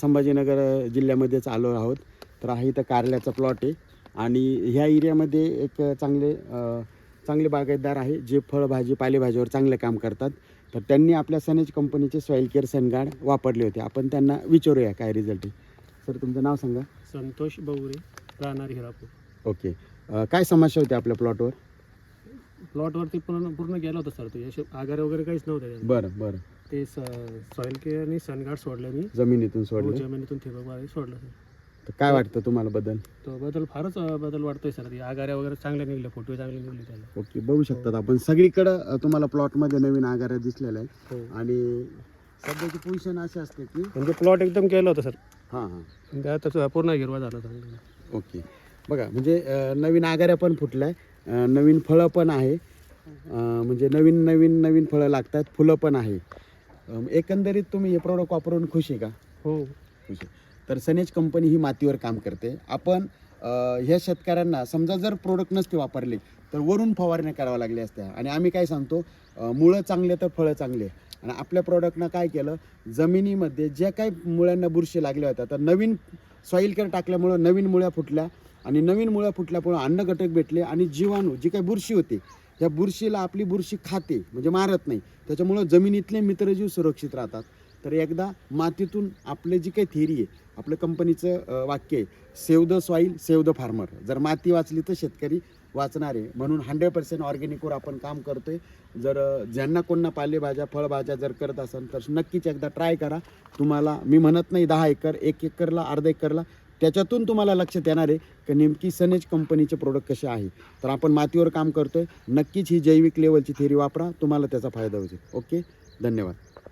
संभाजीनगर जिल्ह्यामध्येच आलो आहोत. तर हा इथं कारल्याचा प्लॉट आहे. आणि ह्या एरियामध्ये एक चांगले चांगले बागायतदार आहे जे फळभाजी पालेभाजीवर चांगले काम करतात. तर त्यांनी आपल्या सनेज कंपनीचे सॉईल केअर सनगार्ड वापरले होते. आपण त्यांना विचारूया काय रिझल्ट आहे. सर तुमचं नाव सांगा. संतोष बौरे राहणार हिरापूर. ओके काय समस्या होती आपल्या प्लॉटवर प्लॉटवरती पूर्ण पूर्ण गेलं होतं सर. ते आगारे वगैरे काहीच नव्हते. बरं बरं. ते सॉईल केअर आणि सनगार्ड सोडले मी. जमिनीतून हो, सोडलं जमिनीतून ठिबक बारी सोडलं सर. तर काय वाटतं तुम्हाला बदल? तो बदल फारच अं, बदल वाटतोय सर. ते आगाऱ्या वगैरे चांगले निघले फोटो चांगले निघले त्याला. ओके बघू शकतात आपण. सगळीकडं अ, तुम्हाला प्लॉटमध्ये नवीन आगारा दिसलेला आहे हो. आणि सध्याची पोझिशन अशी असते की म्हणजे प्लॉट एकदम केलं होतं सर. हां हां. त्याचा पूर्ण हिरवा झाला चांगला ओके. बघा म्हणजे अ, नवीन आगाऱ्या पण फुटल्या नवीन फळं पण आहे. अ, म्हणजे नवीन नवीन नवीन फळं लागतात फुलं पण आहे एकंदरीत तुम्ही हे प्रोडक्ट वापरून खुश आहे का? हो. खुश आहे. तर सनेज कंपनी ही मातीवर काम करते. आपण अ, ह्या शेतकऱ्यांना समजा जर प्रोडक्ट नसते वापरले तर वरून फवारण्या कराव्या लागल्या असत्या. आणि आम्ही काय सांगतो अ, मुळं चांगले तर फळं चांगले. आणि आपल्या प्रॉडक्टनं काय केलं जमिनीमध्ये ज्या काही मुळ्यांना बुरशी लागल्या होत्या तर नवीन सॉईल केअर टाकल्यामुळं नवीन मुळ्या फुटल्या. आणि नवीन मुळ्या फुटल्यामुळं अन्नघटक भेटले. आणि जीवाणू जी काही बुरशी होती या बुरशीला आपली बुरशी खाते म्हणजे मारत नाही. त्याच्यामुळं जमिनीतले मित्रजीव सुरक्षित राहतात. तर एकदा मातीतून आपले जी काही थेरी आहे आपलं कंपनीचं वाक्य आहे save the soil save the farmer जर माती वाचली तर शेतकरी वाचणार आहे. म्हणून हंड्रेड पर्सेंट ऑर्गॅनिकवर आपण काम करतो आहे जर ज्यांना कोणना पालेभाज्या फळभाज्या जर करत असाल तर नक्कीच एकदा ट्राय करा. तुम्हाला मी म्हणत नाही दहा एकर एक एकरला अर्धा एकरला त्याच्यातून तुम्हाला लक्षात येणार आहे की नेमकी सनेज कंपनीचे प्रोडक्ट कसे आहे. तर आपण मातीवर काम करतोय. नक्कीच ही जैविक लेवलची थेरी वापरा. तुम्हाला त्याचा फायदा होईल. ओके धन्यवाद.